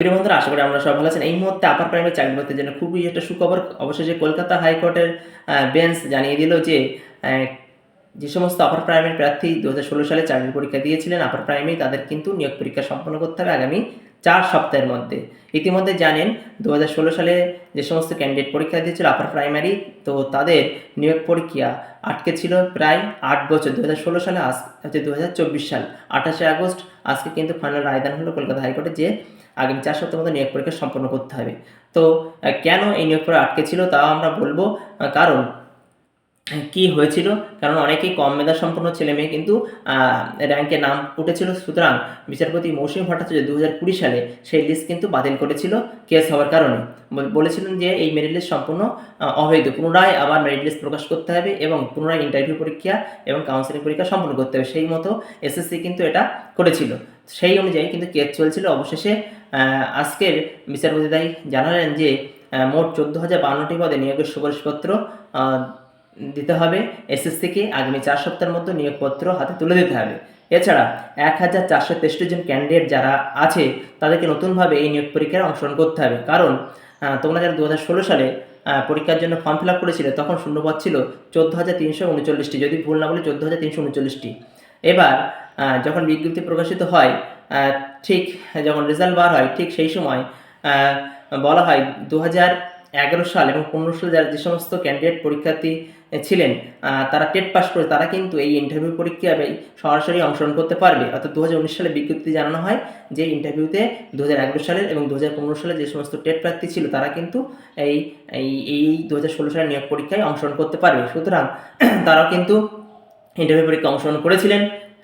প্রিয় বন্ধুরা, আশা করি আমরা সব ভালো আছেন। এই মুহূর্তে আপার প্রাইমের চাকরি করতে জন্য খুবই একটা সুখবর, অবশেষে কলকাতা হাইকোর্টের বেঞ্চ জানিয়ে দিল যে যে সমস্ত আপার প্রাইমারি প্রার্থী দু হাজার ষোলো সালে চাকরির পরীক্ষা দিয়েছিলেন আপার প্রাইমারি তাদের কিন্তু নিয়োগ পরীক্ষা সম্পন্ন করতে হবে আগামী চার সপ্তাহের মধ্যে। ইতিমধ্যে জানেন দু হাজার ষোলো সালে যে সমস্ত ক্যান্ডিডেট পরীক্ষা দিয়েছিল আপার প্রাইমারি তো তাদের নিয়োগ পরীক্ষা আটকে ছিল প্রায় আট বছর। দু হাজার ষোলো সালে আজ, হচ্ছে দু হাজার চব্বিশ সাল, আঠাশে আগস্ট, আজকে কিন্তু ফাইনাল রায়দান হলো কলকাতা হাইকোর্টে যে আগামী চার সপ্তাহের মধ্যে নিয়োগ পরীক্ষা সম্পন্ন করতে হবে। তো কেন এই নিয়োগ পরীক্ষা আটকে ছিল তাও আমরা বলব কারণ কি হয়েছিল? কারণ অনেকেই কম মেধা সম্পন্ন ছেলে মেয়ে কিন্তু র্যাঙ্কে নাম উঠেছিল। সুতরাং বিচারপতি মৌসুমী ভট্টাচার্য দু হাজার কুড়ি সালে সেই লিস্ট কিন্তু বাতিল করেছিল কেস হওয়ার কারণে। বলেছিলেন যে এই মেরিট লিস্ট সম্পূর্ণ অবৈধ। পুনরায় আবার মেরিট লিস্ট প্রকাশ করতে হবে এবং পুনরায় ইন্টারভিউ পরীক্ষা এবং কাউন্সিলিং পরীক্ষা সম্পন্ন করতে হবে। সেই মতো এসএসসি কিন্তু এটা করেছিল। সেই অনুযায়ী কিন্তু কেস চলছিল। অবশেষে আজকের বিচারপতি তাই জানালেন যে মোট চোদ্দ হাজার বান্নটি পদে নিয়োগের সুপারিশপত্র দিতে হবে। এসএসসিকে আগামী চার সপ্তাহের মধ্যে নিয়োগপত্র হাতে তুলে দিতে হবে। এছাড়া এক হাজার চারশো তেষট্টি জন ক্যান্ডিডেট যারা আছে, তাদেরকে নতুনভাবে এই নিয়োগ পরীক্ষায় অংশগ্রহণ করতে হবে। কারণ তোমরা যারা দু হাজার ষোলো সালে পরীক্ষার জন্য ফর্ম ফিল আপ করেছিলে, তখন শূন্যপদ ছিল চোদ্দ হাজার তিনশো উনচল্লিশটি। যদি ভুল না বলে চোদ্দ হাজার তিনশো উনচল্লিশটি। এবার যখন বিজ্ঞপ্তি প্রকাশিত হয় ঠিক যখন রেজাল্ট বার হয়, ঠিক সেই সময় বলা হয় দু হাজার এগারো সাল এবং পনেরো সালে যারা যে সমস্ত ক্যান্ডিডেট পরীক্ষার্থী ছিলেন তারা টেট পাস করে তারা কিন্তু এই ইন্টারভিউ পরীক্ষায় সরাসরি অংশগ্রহণ করতে পারবে। অর্থাৎ দু হাজার উনিশ সালে বিজ্ঞপ্তি জানানো হয় যে ইন্টারভিউতে দু হাজার এগারো সালের এবং দু হাজার পনেরো সালে যে সমস্ত টেট প্রার্থী ছিল, তারা কিন্তু এই এই দু হাজার ষোলো সালের নিয়োগ পরীক্ষায় অংশগ্রহণ করতে পারবে। সুতরাং তারাও কিন্তু ইন্টারভিউ পরীক্ষা অংশগ্রহণ করেছিলেন।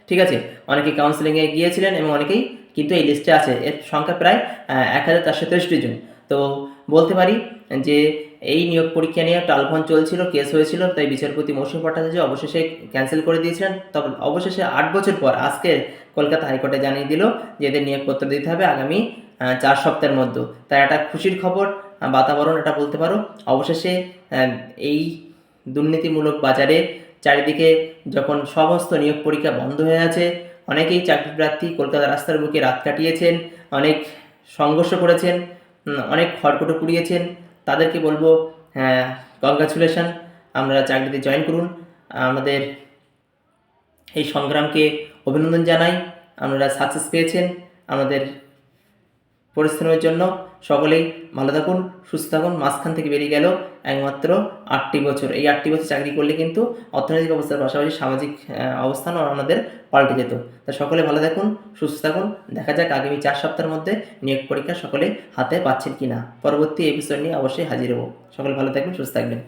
ঠিক আছে? অনেকে কাউন্সিলিংয়ে গিয়েছিলেন এবং অনেকেই কিন্তু এই লিস্টে আছে। এর সংখ্যা প্রায় এক হাজার চারশো তেষট্টি জন। তো বলতে পারি যে এই নিয়োগ পরীক্ষা নিয়ে টালভন চলছিল, কেস হয়েছিল, তাই বিচারপতি মৌসুমী ভট্টাচার্য অবশেষে ক্যান্সেল করে দিয়েছিলেন। তবে অবশেষে আট বছর পর আজকে কলকাতা হাইকোর্টে জানিয়ে দিল যে এদের নিয়োগপত্র দিতে হবে আগামী চার সপ্তাহের মধ্যে। তাই একটা খুশির খবর বাতাবরণ এটা বলতে পারো। অবশেষে এই দুর্নীতিমূলক বাজারে চারিদিকে যখন সমস্ত নিয়োগ পরীক্ষা বন্ধ হয়ে আছে, অনেকেই চাকরি প্রার্থী কলকাতা রাস্তার বুকে রাত কাটিয়েছেন, অনেক সংঘর্ষ করেছেন অনেক খড়কুটো পুড়িয়েছেন। তাদেরকে বলব হ্যাঁ কংগ্রাচুলেশন আমরা চাকরিতে জয়েন করুন। আমাদের এই সংগ্রামকে অভিনন্দন জানাই। আপনারা সাকসেস পেয়েছেন। আমাদের পরিশ্রমের জন্য সকলেই ভালো থাকুন, সুস্থ থাকুন। মাঝখান থেকে বেরিয়ে গেল একমাত্র আটটি বছর। এই আটটি বছর চাকরি করলে কিন্তু অর্থনৈতিক অবস্থার পাশাপাশি সামাজিক অবস্থানও আমাদের পাল্টে যেত। তা সকলে ভালো থাকুন, সুস্থ থাকুন। দেখা যাক আগামী চার সপ্তাহের মধ্যে নিয়োগ পরীক্ষা সকলে হাতে পাচ্ছেন কি না পরবর্তী এপিসোড নিয়ে অবশ্যই হাজির হব। সকলে ভালো থাকবেন, সুস্থ থাকবেন।